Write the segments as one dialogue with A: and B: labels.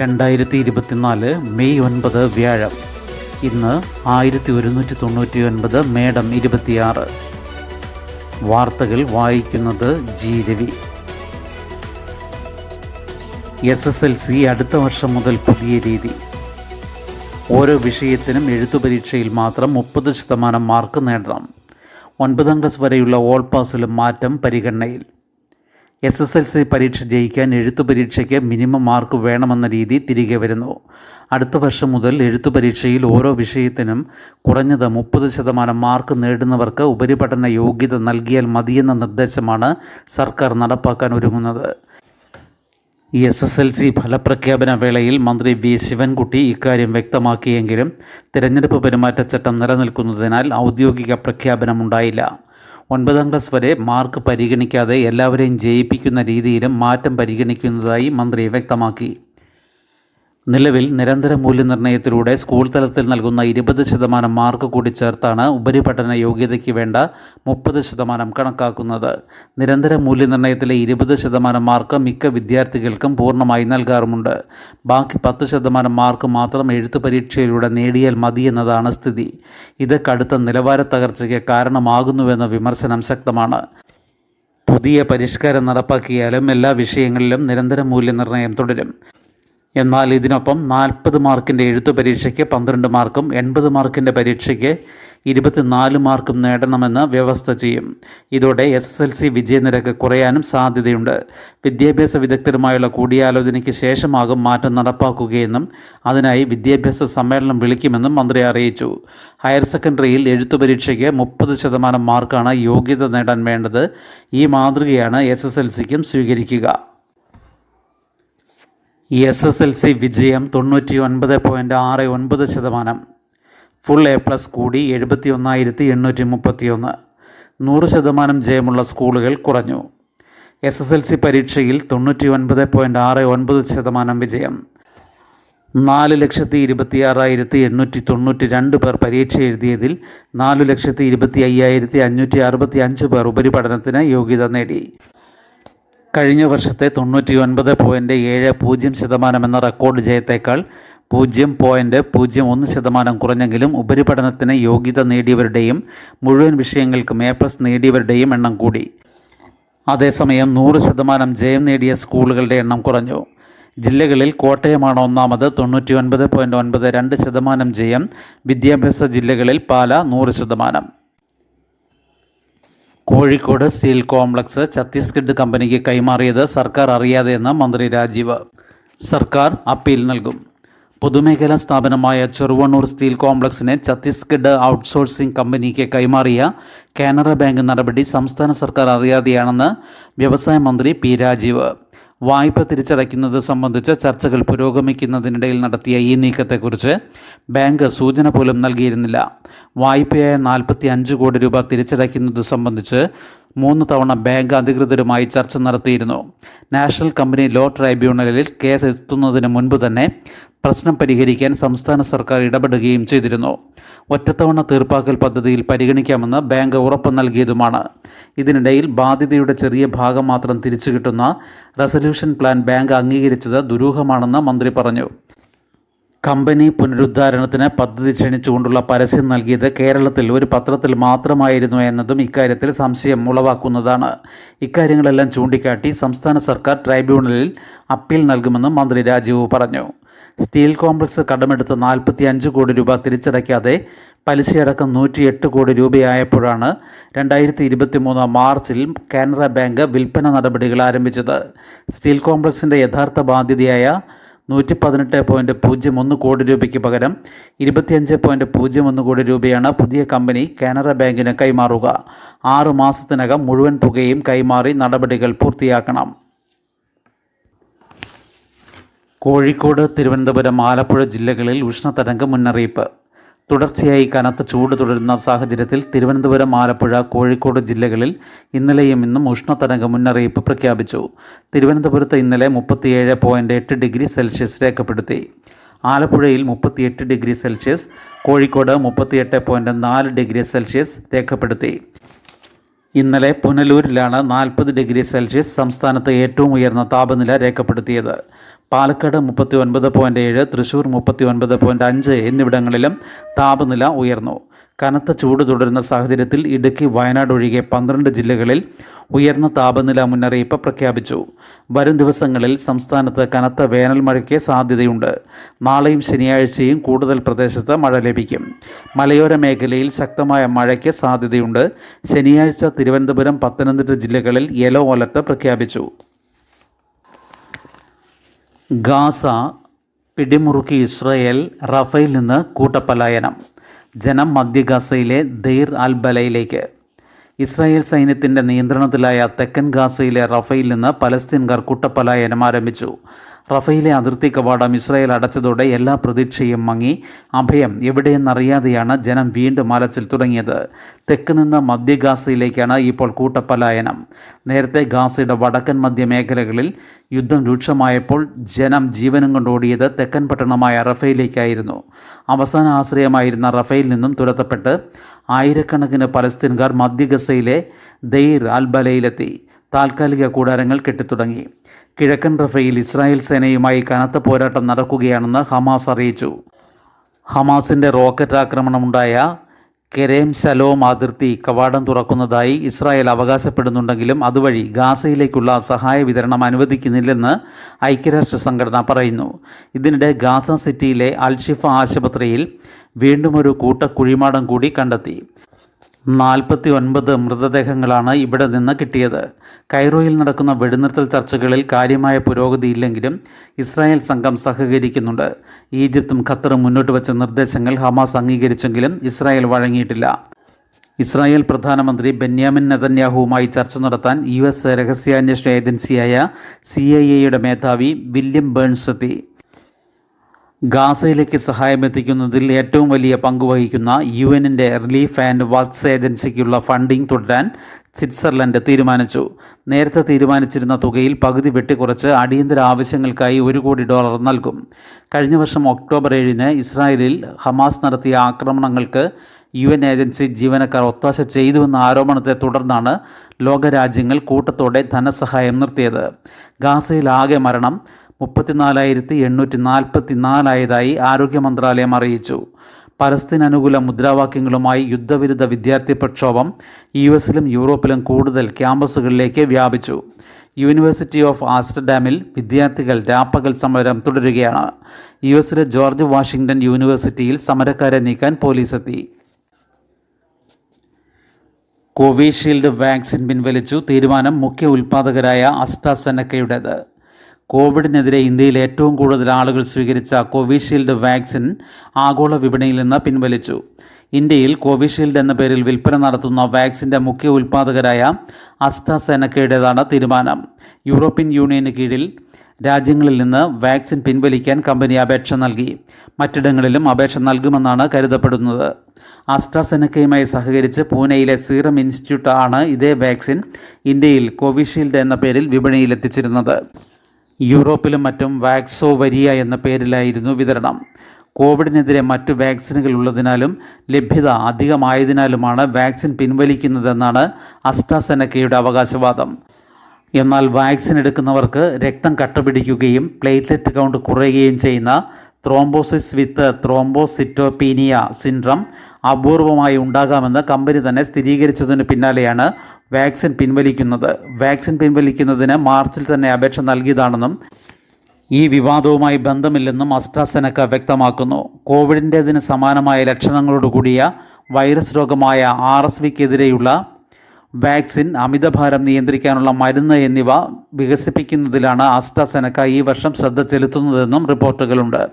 A: രണ്ടായിരത്തി ഇരുപത്തിനാല് മെയ് ഒൻപത് വ്യാഴം. ഇന്ന് ആയിരത്തി ഒരുന്നൂറ്റി തൊണ്ണൂറ്റി ഒൻപത് മേഡം ഇരുപത്തിയാറ്. വാർത്തകൾ വായിക്കുന്നത് G Ravi. S S L C അടുത്ത വർഷം മുതൽ പുതിയ രീതി. ഓരോ വിഷയത്തിനും എഴുത്തു പരീക്ഷയിൽ മാത്രം മുപ്പത് ശതമാനം മാർക്ക് നേടണം. ഒൻപതാം ക്ലാസ് വരെയുള്ള ഓൾ പാസിലും മാറ്റം പരിഗണനയിൽ. എസ് എസ് എൽ സി പരീക്ഷ ജയിക്കാൻ എഴുത്തു പരീക്ഷയ്ക്ക് മിനിമം മാർക്ക് വേണമെന്ന രീതി തിരികെ വരുന്നു. അടുത്ത വർഷം മുതൽ എഴുത്തു പരീക്ഷയിൽ ഓരോ വിഷയത്തിനും കുറഞ്ഞത് മുപ്പത് ശതമാനം മാർക്ക് നേടുന്നവർക്ക് ഉപരിപഠന യോഗ്യത നൽകിയാൽ മതിയെന്ന നിർദ്ദേശമാണ് സർക്കാർ നടപ്പാക്കാൻ ഒരുങ്ങുന്നത്. എസ് എസ് എൽ സി ഫലപ്രഖ്യാപന വേളയിൽ മന്ത്രി വി ശിവൻകുട്ടി ഇക്കാര്യം വ്യക്തമാക്കിയെങ്കിലും തിരഞ്ഞെടുപ്പ് പെരുമാറ്റച്ചട്ടം നിലനിൽക്കുന്നതിനാൽ ഔദ്യോഗിക പ്രഖ്യാപനമുണ്ടായില്ല. ഒൻപതാം ക്ലാസ് വരെ മാർക്ക് പരിഗണിക്കാതെ എല്ലാവരെയും ജയിപ്പിക്കുന്ന രീതിയിലും മാറ്റം പരിഗണിക്കുന്നതായി മന്ത്രി വ്യക്തമാക്കി. നിലവിൽ നിരന്തര മൂല്യനിർണയത്തിലൂടെ സ്കൂൾ തലത്തിൽ നൽകുന്ന ഇരുപത് ശതമാനം മാർക്ക് കൂടി ചേർത്താണ് ഉപരിപഠന യോഗ്യതയ്ക്ക് വേണ്ട മുപ്പത് ശതമാനം കണക്കാക്കുന്നത്. നിരന്തര മൂല്യനിർണയത്തിലെ ഇരുപത് ശതമാനം മാർക്ക് മിക്ക വിദ്യാർത്ഥികൾക്കും പൂർണമായി നൽകാറുമുണ്ട്. ബാക്കി പത്ത് ശതമാനം മാർക്ക് മാത്രം എഴുത്തു പരീക്ഷയിലൂടെ നേടിയാൽ മതിയെന്നതാണ് സ്ഥിതി. ഇത് കടുത്ത നിലവാര തകർച്ചയ്ക്ക് കാരണമാകുന്നുവെന്ന വിമർശനം ശക്തമാണ്. പുതിയ പരിഷ്കാരം നടപ്പാക്കിയാലും എല്ലാ വിഷയങ്ങളിലും നിരന്തര മൂല്യനിർണയം തുടരും. എന്നാൽ ഇതിനൊപ്പം നാൽപ്പത് മാർക്കിന്റെ എഴുത്തു പരീക്ഷയ്ക്ക് പന്ത്രണ്ട് മാർക്കും എൺപത് മാർക്കിന്റെ പരീക്ഷയ്ക്ക് ഇരുപത്തിനാല് മാർക്കും നേടണമെന്ന് വ്യവസ്ഥ ചെയ്യും. ഇതോടെ എസ് എസ് എൽ സി വിജയനിരക്ക് കുറയാനും സാധ്യതയുണ്ട്. വിദ്യാഭ്യാസ വിദഗ്ധരുമായുള്ള കൂടിയാലോചനയ്ക്ക് ശേഷമാകും മാറ്റം നടപ്പാക്കുകയെന്നും അതിനായി വിദ്യാഭ്യാസ സമ്മേളനം വിളിക്കുമെന്നും മന്ത്രി അറിയിച്ചു. ഹയർ സെക്കൻഡറിയിൽ എഴുത്തു പരീക്ഷയ്ക്ക് മുപ്പത് ശതമാനം മാർക്കാണ് യോഗ്യത നേടാൻ വേണ്ടത്. ഈ മാതൃകയാണ് എസ് എസ് എൽ സിക്കും സ്വീകരിക്കുക. എസ് എസ് എൽ സി വിജയം തൊണ്ണൂറ്റി ഒൻപത് പോയിന്റ് ആറ് ഒൻപത് ശതമാനം. ഫുൾ എ പ്ലസ് കൂടി എഴുപത്തി ഒന്നായിരത്തി എണ്ണൂറ്റി മുപ്പത്തി ഒന്ന് നൂറ് ശതമാനം ജയമുള്ള സ്കൂളുകൾ കുറഞ്ഞു. എസ് എസ് എൽ സി പരീക്ഷയിൽ തൊണ്ണൂറ്റി ഒൻപത് പോയിന്റ് ആറ് ഒൻപത് ശതമാനം വിജയം. നാല് ലക്ഷത്തി ഇരുപത്തി ആറായിരത്തി എണ്ണൂറ്റി തൊണ്ണൂറ്റി രണ്ട് പേർ പരീക്ഷ എഴുതിയതിൽ നാല് ലക്ഷത്തി ഇരുപത്തി അയ്യായിരത്തി അഞ്ഞൂറ്റി അറുപത്തി അഞ്ച് പേർ ഉപരിപഠനത്തിന് യോഗ്യത നേടി. കഴിഞ്ഞ വർഷത്തെ തൊണ്ണൂറ്റി ഒൻപത് പോയിന്റ് ഏഴ് പൂജ്യം ശതമാനം എന്ന റെക്കോർഡ് ജയത്തേക്കാൾ പൂജ്യം പോയിന്റ് പൂജ്യം ഒന്ന് ശതമാനം കുറഞ്ഞെങ്കിലും ഉപരിപഠനത്തിന് യോഗ്യത നേടിയവരുടെയും മുഴുവൻ വിഷയങ്ങൾക്കും എ പ്ലസ് നേടിയവരുടെയും എണ്ണം കൂടി. അതേസമയം നൂറ് ശതമാനം ജയം നേടിയ സ്കൂളുകളുടെ എണ്ണം കുറഞ്ഞു. ജില്ലകളിൽ കോട്ടയമാണ് ഒന്നാമത്. തൊണ്ണൂറ്റി ഒൻപത് പോയിന്റ് ഒൻപത് രണ്ട് ശതമാനം ജയം വിദ്യാഭ്യാസ ജില്ലകളിൽ പാല നൂറ് ശതമാനം. കോഴിക്കോട് സ്റ്റീൽ കോംപ്ലക്സ് ഛത്തീസ്ഗഡ് കമ്പനിക്ക് കൈമാറിയത് സർക്കാർ അറിയാതെയെന്ന് മന്ത്രി രാജീവ്. സർക്കാർ അപ്പീൽ നൽകും. പൊതുമേഖലാ സ്ഥാപനമായ ചെറുവണ്ണൂർ സ്റ്റീൽ കോംപ്ലക്സിനെ ഛത്തീസ്ഗഡ് ഔട്ട്സോഴ്സിംഗ് കമ്പനിക്ക് കൈമാറിയ കാനറ ബാങ്ക് നടപടി സംസ്ഥാന സർക്കാർ അറിയാതെയാണെന്ന് വ്യവസായ മന്ത്രി പി രാജീവ്. വായ്പ തിരിച്ചടയ്ക്കുന്നത് സംബന്ധിച്ച് ചർച്ചകൾ പുരോഗമിക്കുന്നതിനിടയിൽ നടത്തിയ ഈ നീക്കത്തെക്കുറിച്ച് ബാങ്ക് സൂചന പോലും നൽകിയിരുന്നില്ല. വായ്പയായ നാൽപ്പത്തി അഞ്ച് കോടി രൂപ തിരിച്ചടയ്ക്കുന്നത് സംബന്ധിച്ച് മൂന്ന് തവണ ബാങ്ക് അധികൃതരുമായി ചർച്ച നടത്തിയിരുന്നു. നാഷണൽ കമ്പനി ലോ ട്രൈബ്യൂണലിൽ കേസ് എത്തുന്നതിന് മുൻപ് തന്നെ പ്രശ്നം പരിഹരിക്കാൻ സംസ്ഥാന സർക്കാർ ഇടപെടുകയും ചെയ്തിരുന്നു. ഒറ്റത്തവണ തീർപ്പാക്കൽ പദ്ധതിയിൽ പരിഗണിക്കാമെന്ന് ബാങ്ക് ഉറപ്പ് നൽകിയതുമാണ്. ഇതിനിടയിൽ ബാധ്യതയുടെ ചെറിയ ഭാഗം മാത്രം തിരിച്ചു കിട്ടുന്ന റെസൊല്യൂഷൻ പ്ലാൻ ബാങ്ക് അംഗീകരിച്ചത് ദുരൂഹമാണെന്ന് മന്ത്രി പറഞ്ഞു. കമ്പനി പുനരുദ്ധാരണത്തിന് പദ്ധതി ക്ഷണിച്ചുകൊണ്ടുള്ള പരസ്യം നൽകിയത് കേരളത്തിൽ ഒരു പത്രത്തിൽ മാത്രമായിരുന്നു എന്നതും ഇക്കാര്യത്തിൽ സംശയം ഉളവാക്കുന്നതാണ്. ഇക്കാര്യങ്ങളെല്ലാം ചൂണ്ടിക്കാട്ടി സംസ്ഥാന സർക്കാർ ട്രൈബ്യൂണലിൽ അപ്പീൽ നൽകുമെന്നും മന്ത്രി രാജീവ് പറഞ്ഞു. സ്റ്റീൽ കോംപ്ലക്സ് കടമെടുത്ത് നാൽപ്പത്തി അഞ്ച് കോടി രൂപ തിരിച്ചടയ്ക്കാതെ പലിശയടക്കം നൂറ്റിയെട്ട് കോടി രൂപയായപ്പോഴാണ് രണ്ടായിരത്തി ഇരുപത്തി മൂന്ന് മാർച്ചിൽ കാനറ ബാങ്ക് വിൽപ്പന നടപടികൾ ആരംഭിച്ചത്. സ്റ്റീൽ കോംപ്ലക്സിന്റെ യഥാർത്ഥ ബാധ്യതയായ നൂറ്റി പതിനെട്ട് പോയിന്റ് പൂജ്യം ഒന്ന് കോടി രൂപയ്ക്ക് പകരം ഇരുപത്തിയഞ്ച് പോയിന്റ് പൂജ്യം ഒന്ന് കോടി രൂപയാണ് പുതിയ കമ്പനി കാനറ ബാങ്കിന് കൈമാറുക. ആറു മാസത്തിനകം മുഴുവൻ തുകയും കൈമാറി നടപടികൾ പൂർത്തിയാക്കണം. കോഴിക്കോട് തിരുവനന്തപുരം ആലപ്പുഴ ജില്ലകളിൽ ഉഷ്ണതരംഗ മുന്നറിയിപ്പ്. തുടർച്ചയായി കനത്ത ചൂട് തുടരുന്ന സാഹചര്യത്തിൽ തിരുവനന്തപുരം ആലപ്പുഴ കോഴിക്കോട് ജില്ലകളിൽ ഇന്നലെയും ഇന്നും ഉഷ്ണതരംഗ മുന്നറിയിപ്പ് പ്രഖ്യാപിച്ചു. തിരുവനന്തപുരത്ത് ഇന്നലെ മുപ്പത്തിയേഴ് പോയിന്റ് എട്ട് ഡിഗ്രി സെൽഷ്യസ് രേഖപ്പെടുത്തി. ആലപ്പുഴയിൽ മുപ്പത്തിയെട്ട് ഡിഗ്രി സെൽഷ്യസ് കോഴിക്കോട് മുപ്പത്തിയെട്ട് പോയിന്റ് നാല് ഡിഗ്രി സെൽഷ്യസ് രേഖപ്പെടുത്തി. ഇന്നലെ പുനലൂരിലാണ് നാൽപ്പത് ഡിഗ്രി സെൽഷ്യസ് സംസ്ഥാനത്ത് ഏറ്റവും ഉയർന്ന താപനില രേഖപ്പെടുത്തിയത്. പാലക്കാട് മുപ്പത്തി ഒൻപത് പോയിന്റ് ഏഴ് തൃശ്ശൂർ മുപ്പത്തി ഒൻപത് പോയിന്റ് അഞ്ച് എന്നിവിടങ്ങളിലും താപനില ഉയർന്നു. കനത്ത ചൂട് തുടരുന്ന സാഹചര്യത്തിൽ ഇടുക്കി വയനാട് ഒഴികെ പന്ത്രണ്ട് ജില്ലകളിൽ ഉയർന്ന താപനില മുന്നറിയിപ്പ് പ്രഖ്യാപിച്ചു. വരും ദിവസങ്ങളിൽ സംസ്ഥാനത്ത് കനത്ത വേനൽ മഴയ്ക്ക് സാധ്യതയുണ്ട്. നാളെയും ശനിയാഴ്ചയും കൂടുതൽ പ്രദേശത്ത് മഴ ലഭിക്കും. മലയോര മേഖലയിൽ ശക്തമായ മഴയ്ക്ക് സാധ്യതയുണ്ട്. ശനിയാഴ്ച തിരുവനന്തപുരം പത്തനംതിട്ട ജില്ലകളിൽ യെല്ലോ അലർട്ട് പ്രഖ്യാപിച്ചു. ഗാസ പിടിമുറുക്കി ഇസ്രയേൽ റഫേൽ നിന്ന് കൂട്ടപ്പലായനം. ജനം മധ്യ ഗാസയിലെ ദൈർ അൽ ബലയിലേക്ക്. ഇസ്രായേൽ സൈന്യത്തിന്റെ നിയന്ത്രണത്തിലായ തെക്കൻ ഗാസയിലെ റഫയിൽ നിന്ന് പലസ്തീൻകാർ കൂട്ടപ്പലായനം ആരംഭിച്ചു. റഫയിലെ അതിർത്തി കവാടം ഇസ്രായേൽ അടച്ചതോടെ എല്ലാ പ്രതീക്ഷയും മങ്ങി. അഭയം എവിടെയെന്നറിയാതെയാണ് ജനം വീണ്ടും അലച്ചിൽ തുടങ്ങിയത്. തെക്ക് നിന്ന് മധ്യ ഗാസയിലേക്കാണ് ഇപ്പോൾ കൂട്ടപ്പലായനം. നേരത്തെ ഗാസയുടെ വടക്കൻ മധ്യ മേഖലകളിൽ യുദ്ധം രൂക്ഷമായപ്പോൾ ജനം ജീവനും കൊണ്ടോടിയത് തെക്കൻ പട്ടണമായ റഫയിലേക്കായിരുന്നു. അവസാന ആശ്രയമായിരുന്ന റഫയിൽ നിന്നും തുരത്തപ്പെട്ട് ആയിരക്കണക്കിന് പലസ്തീൻകാർ മധ്യ ഗസയിലെ ദെയ്ർ അൽബലയിലെത്തി താൽക്കാലിക കൂടാരങ്ങൾ കെട്ടിത്തുടങ്ങി. കിഴക്കൻ റഫയിൽ ഇസ്രായേൽ സേനയുമായി കനത്ത പോരാട്ടം നടക്കുകയാണെന്ന് ഹമാസ് അറിയിച്ചു. ഹമാസിന്റെ റോക്കറ്റ് ആക്രമണമുണ്ടായ കെരേം ശലോം അതിർത്തി കവാടം തുറക്കുന്നതായി ഇസ്രായേൽ അവകാശപ്പെടുന്നുണ്ടെങ്കിലും അതുവഴി ഗാസയിലേക്കുള്ള സഹായ വിതരണം അനുവദിക്കുന്നില്ലെന്ന് ഐക്യരാഷ്ട്ര സംഘടന പറയുന്നു. ഇതിനിടെ ഗാസ സിറ്റിയിലെ അൽഷിഫ ആശുപത്രിയിൽ വീണ്ടും ഒരു കൂട്ടക്കുഴിമാടം കൂടി കണ്ടെത്തി. നാൽപ്പത്തി ഒൻപത് മൃതദേഹങ്ങളാണ് ഇവിടെ നിന്ന് കിട്ടിയത്. കൈറോയിൽ നടക്കുന്ന വെടിനിർത്തൽ ചർച്ചകളിൽ കാര്യമായ പുരോഗതിയില്ലെങ്കിലും ഇസ്രായേൽ സംഘം സഹകരിക്കുന്നുണ്ട്. ഈജിപ്തും ഖത്തറും മുന്നോട്ട് വച്ച നിർദ്ദേശങ്ങൾ ഹമാസ് അംഗീകരിച്ചെങ്കിലും ഇസ്രായേൽ വഴങ്ങിയിട്ടില്ല. ഇസ്രായേൽ പ്രധാനമന്ത്രി ബെന്യാമിൻ നെതന്യാഹുവുമായി ചർച്ച നടത്താൻ യു എസ് രഹസ്യാന്വേഷണ ഏജൻസിയായ സി ഐ എയുടെ മേധാവി വില്യം ബേൺസ് എത്തി. ഗാസയിലേക്ക് സഹായം എത്തിക്കുന്നതിൽ ഏറ്റവും വലിയ പങ്ക് വഹിക്കുന്ന യു എന്നിന്റെ റിലീഫ് ആൻഡ് വർക്ക്സ് ഏജൻസിക്കുള്ള ഫണ്ടിംഗ് തുടരാൻ സ്വിറ്റ്സർലൻഡ് തീരുമാനിച്ചു. നേരത്തെ തീരുമാനിച്ചിരുന്ന തുകയിൽ പകുതി വെട്ടിക്കുറച്ച് അടിയന്തര ആവശ്യങ്ങൾക്കായി ഒരു കോടി ഡോളർ നൽകും. കഴിഞ്ഞ വർഷം ഒക്ടോബർ ഏഴിന് ഇസ്രായേലിൽ ഹമാസ് നടത്തിയ ആക്രമണങ്ങൾക്ക് യു എൻ ഏജൻസി ജീവനക്കാർ ഒത്താശ ചെയ്തുവെന്ന ആരോപണത്തെ തുടർന്നാണ് ലോകരാജ്യങ്ങൾ കൂട്ടത്തോടെ ധനസഹായം നിർത്തിയത്. ഗാസയിൽ മരണം മുപ്പത്തിനാലായിരത്തി എണ്ണൂറ്റി നാൽപ്പത്തി നാലായതായി ആരോഗ്യ മന്ത്രാലയം അറിയിച്ചു. പലസ്തീൻ അനുകൂല മുദ്രാവാക്യങ്ങളുമായി യുദ്ധവിരുദ്ധ വിദ്യാർത്ഥി പ്രക്ഷോഭം യു എസിലും യൂറോപ്പിലും കൂടുതൽ ക്യാമ്പസുകളിലേക്ക് വ്യാപിച്ചു. യൂണിവേഴ്സിറ്റി ഓഫ് ആസ്റ്റർഡാമിൽ വിദ്യാർത്ഥികൾ രാപ്പകൽ സമരം തുടരുകയാണ്. യു എസിലെ ജോർജ് വാഷിംഗ്ടൺ യൂണിവേഴ്സിറ്റിയിൽ സമരക്കാരെ നീക്കാൻ പോലീസെത്തി. കോവിഷീൽഡ് വാക്സിൻ പിൻവലിച്ചു തീരുമാനം മുഖ്യ ഉൽപ്പാദകരായ അസ്ട്രാസെനക്കയുടേത്. കോവിഡിനെതിരെ ഇന്ത്യയിൽ ഏറ്റവും കൂടുതൽ ആളുകൾ സ്വീകരിച്ച കോവിഷീൽഡ് വാക്സിൻ ആഗോള വിപണിയിൽ നിന്ന് പിൻവലിച്ചു. ഇന്ത്യയിൽ കോവിഷീൽഡ് എന്ന പേരിൽ വിൽപ്പന നടത്തുന്ന വാക്സിന്റെ മുഖ്യ ഉൽപ്പാദകരായ അസ്ട്രാസെനക്കയുടേതാണ് തീരുമാനം. യൂറോപ്യൻ യൂണിയന് കീഴിൽ രാജ്യങ്ങളിൽ നിന്ന് വാക്സിൻ പിൻവലിക്കാൻ കമ്പനി അപേക്ഷ നൽകി. മറ്റിടങ്ങളിലും അപേക്ഷ നൽകുമെന്നാണ് കരുതപ്പെടുന്നത്. ആസ്ട്രാസെനക്കയുമായി സഹകരിച്ച് പൂനെയിലെ സീറം ഇൻസ്റ്റിറ്റ്യൂട്ട് ആണ് ഇതേ വാക്സിൻ ഇന്ത്യയിൽ കോവിഷീൽഡ് എന്ന പേരിൽ വിപണിയിലെത്തിച്ചിരുന്നത്. യൂറോപ്പിലും മറ്റും വാക്സോ വരിയ എന്ന പേരിലായിരുന്നു വിതരണം. കോവിഡിനെതിരെ മറ്റു വാക്സിനുകൾ ഉള്ളതിനാലും ലഭ്യത അധികമായതിനാലുമാണ് വാക്സിൻ പിൻവലിക്കുന്നതെന്നാണ് അസ്ട്രാസെനക്കയുടെ അവകാശവാദം. എന്നാൽ വാക്സിൻ എടുക്കുന്നവർക്ക് രക്തം കട്ടപിടിക്കുകയും പ്ലേറ്റ്ലെറ്റ് കൗണ്ട് കുറയുകയും ചെയ്യുന്ന ത്രോംബോസിസ് വിത്ത് ത്രോംബോസിറ്റോപീനിയ സിൻഡ്രം അപൂർവമായി ഉണ്ടാകാമെന്ന് കമ്പനി തന്നെ സ്ഥിരീകരിച്ചതിന് പിന്നാലെയാണ് വാക്സിൻ പിൻവലിക്കുന്നത് വാക്സിൻ പിൻവലിക്കുന്നതിന് മാർച്ചിൽ തന്നെ അപേക്ഷ നൽകിയതാണെന്നും ഈ വിവാദവുമായി ബന്ധമില്ലെന്നും അസ്ട്രാസെനക്ക വ്യക്തമാക്കുന്നു. കോവിഡിന്റേതിന് സമാനമായ ലക്ഷണങ്ങളോടുകൂടിയ വൈറസ് രോഗമായ ആർ എസ് വിക്കെതിരെയുള്ള വാക്സിൻ അമിതഭാരം നിയന്ത്രിക്കാനുള്ള മരുന്ന് എന്നിവ വികസിപ്പിക്കുന്നതിലാണ് ആസ്ട്രാസെനക്ക ഈ വർഷം ശ്രദ്ധ ചെലുത്തുന്നതെന്നും റിപ്പോർട്ടുകളുണ്ട്.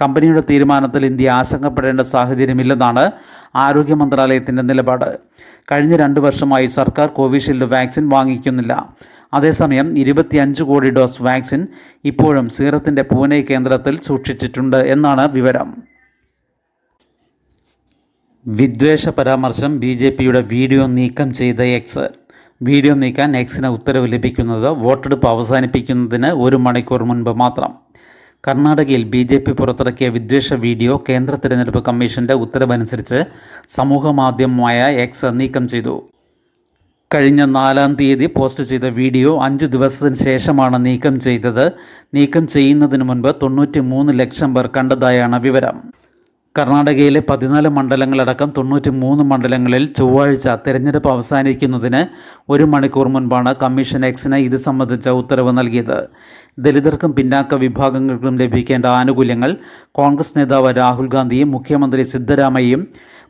A: കമ്പനിയുടെ തീരുമാനത്തിൽ ഇന്ത്യ ആശങ്കപ്പെടേണ്ട സാഹചര്യമില്ലെന്നാണ് ആരോഗ്യ മന്ത്രാലയത്തിന്റെ നിലപാട്. കഴിഞ്ഞ രണ്ട് വർഷമായി സർക്കാർ കോവിഷീൽഡ് വാക്സിൻ വാങ്ങിക്കുന്നില്ല. അതേസമയം ഇരുപത്തിയഞ്ച് കോടി ഡോസ് വാക്സിൻ ഇപ്പോഴും സീറത്തിന്റെ പൂനെ കേന്ദ്രത്തിൽ സൂക്ഷിച്ചിട്ടുണ്ട് എന്നാണ് വിവരം. വിദ്വേഷ പരാമർശം ബി ജെ പിയുടെ വീഡിയോ നീക്കം ചെയ്ത എക്സ്. വീഡിയോ നീക്കാൻ എക്സിന് ഉത്തരവ് ലഭിക്കുന്നത് വോട്ടെടുപ്പ് അവസാനിപ്പിക്കുന്നതിന് ഒരു മണിക്കൂർ മുൻപ് മാത്രം. കർണാടകയിൽ ബി ജെ പി പുറത്തിറക്കിയ വിദ്വേഷ വീഡിയോ കേന്ദ്ര തിരഞ്ഞെടുപ്പ് കമ്മീഷന്റെ ഉത്തരവനുസരിച്ച് സമൂഹമാധ്യമമായ എക്സ് നീക്കം ചെയ്തു. കഴിഞ്ഞ നാലാം തീയതി പോസ്റ്റ് ചെയ്ത വീഡിയോ അഞ്ച് ദിവസത്തിന് ശേഷമാണ് നീക്കം ചെയ്തത്. നീക്കം ചെയ്യുന്നതിന് മുൻപ് തൊണ്ണൂറ്റി മൂന്ന് ലക്ഷം പേർ കണ്ടതായാണ് വിവരം. കർണാടകയിലെ പതിനാല് മണ്ഡലങ്ങളടക്കം തൊണ്ണൂറ്റി മൂന്ന് മണ്ഡലങ്ങളിൽ ചൊവ്വാഴ്ച തെരഞ്ഞെടുപ്പ് അവസാനിക്കുന്നതിന് ഒരു മണിക്കൂർ മുൻപാണ് കമ്മീഷൻ എക്സിന് ഇത് സംബന്ധിച്ച ഉത്തരവ് നൽകിയത്. ദലിതർക്കും പിന്നാക്ക വിഭാഗങ്ങൾക്കും ലഭിക്കേണ്ട ആനുകൂല്യങ്ങൾ കോൺഗ്രസ് നേതാവ് രാഹുൽ ഗാന്ധിയും മുഖ്യമന്ത്രി സിദ്ധരാമയ്യയും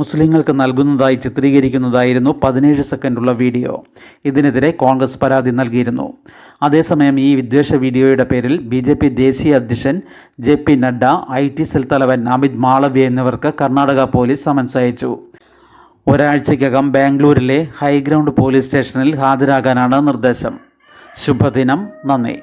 A: മുസ്ലിങ്ങൾക്ക് നൽകുന്നതായി ചിത്രീകരിക്കുന്നതായിരുന്നു പതിനേഴ് സെക്കൻഡുള്ള വീഡിയോ. ഇതിനെതിരെ കോൺഗ്രസ് പരാതി നൽകിയിരുന്നു. അതേസമയം ഈ വിദ്വേഷ വീഡിയോയുടെ പേരിൽ ബി ജെ പി ദേശീയ അധ്യക്ഷൻ J P Nadda I T cell തലവൻ അമിത് മാളവ്യ എന്നിവർക്ക് കർണാടക പോലീസ് സമൻസ് അയച്ചു. ഒരാഴ്ചയ്ക്കകം ബാംഗ്ലൂരിലെ ഹൈഗ്രൗണ്ട് പോലീസ് സ്റ്റേഷനിൽ ഹാജരാകാനാണ് നിർദ്ദേശം. ശുഭദിനം. നന്ദി.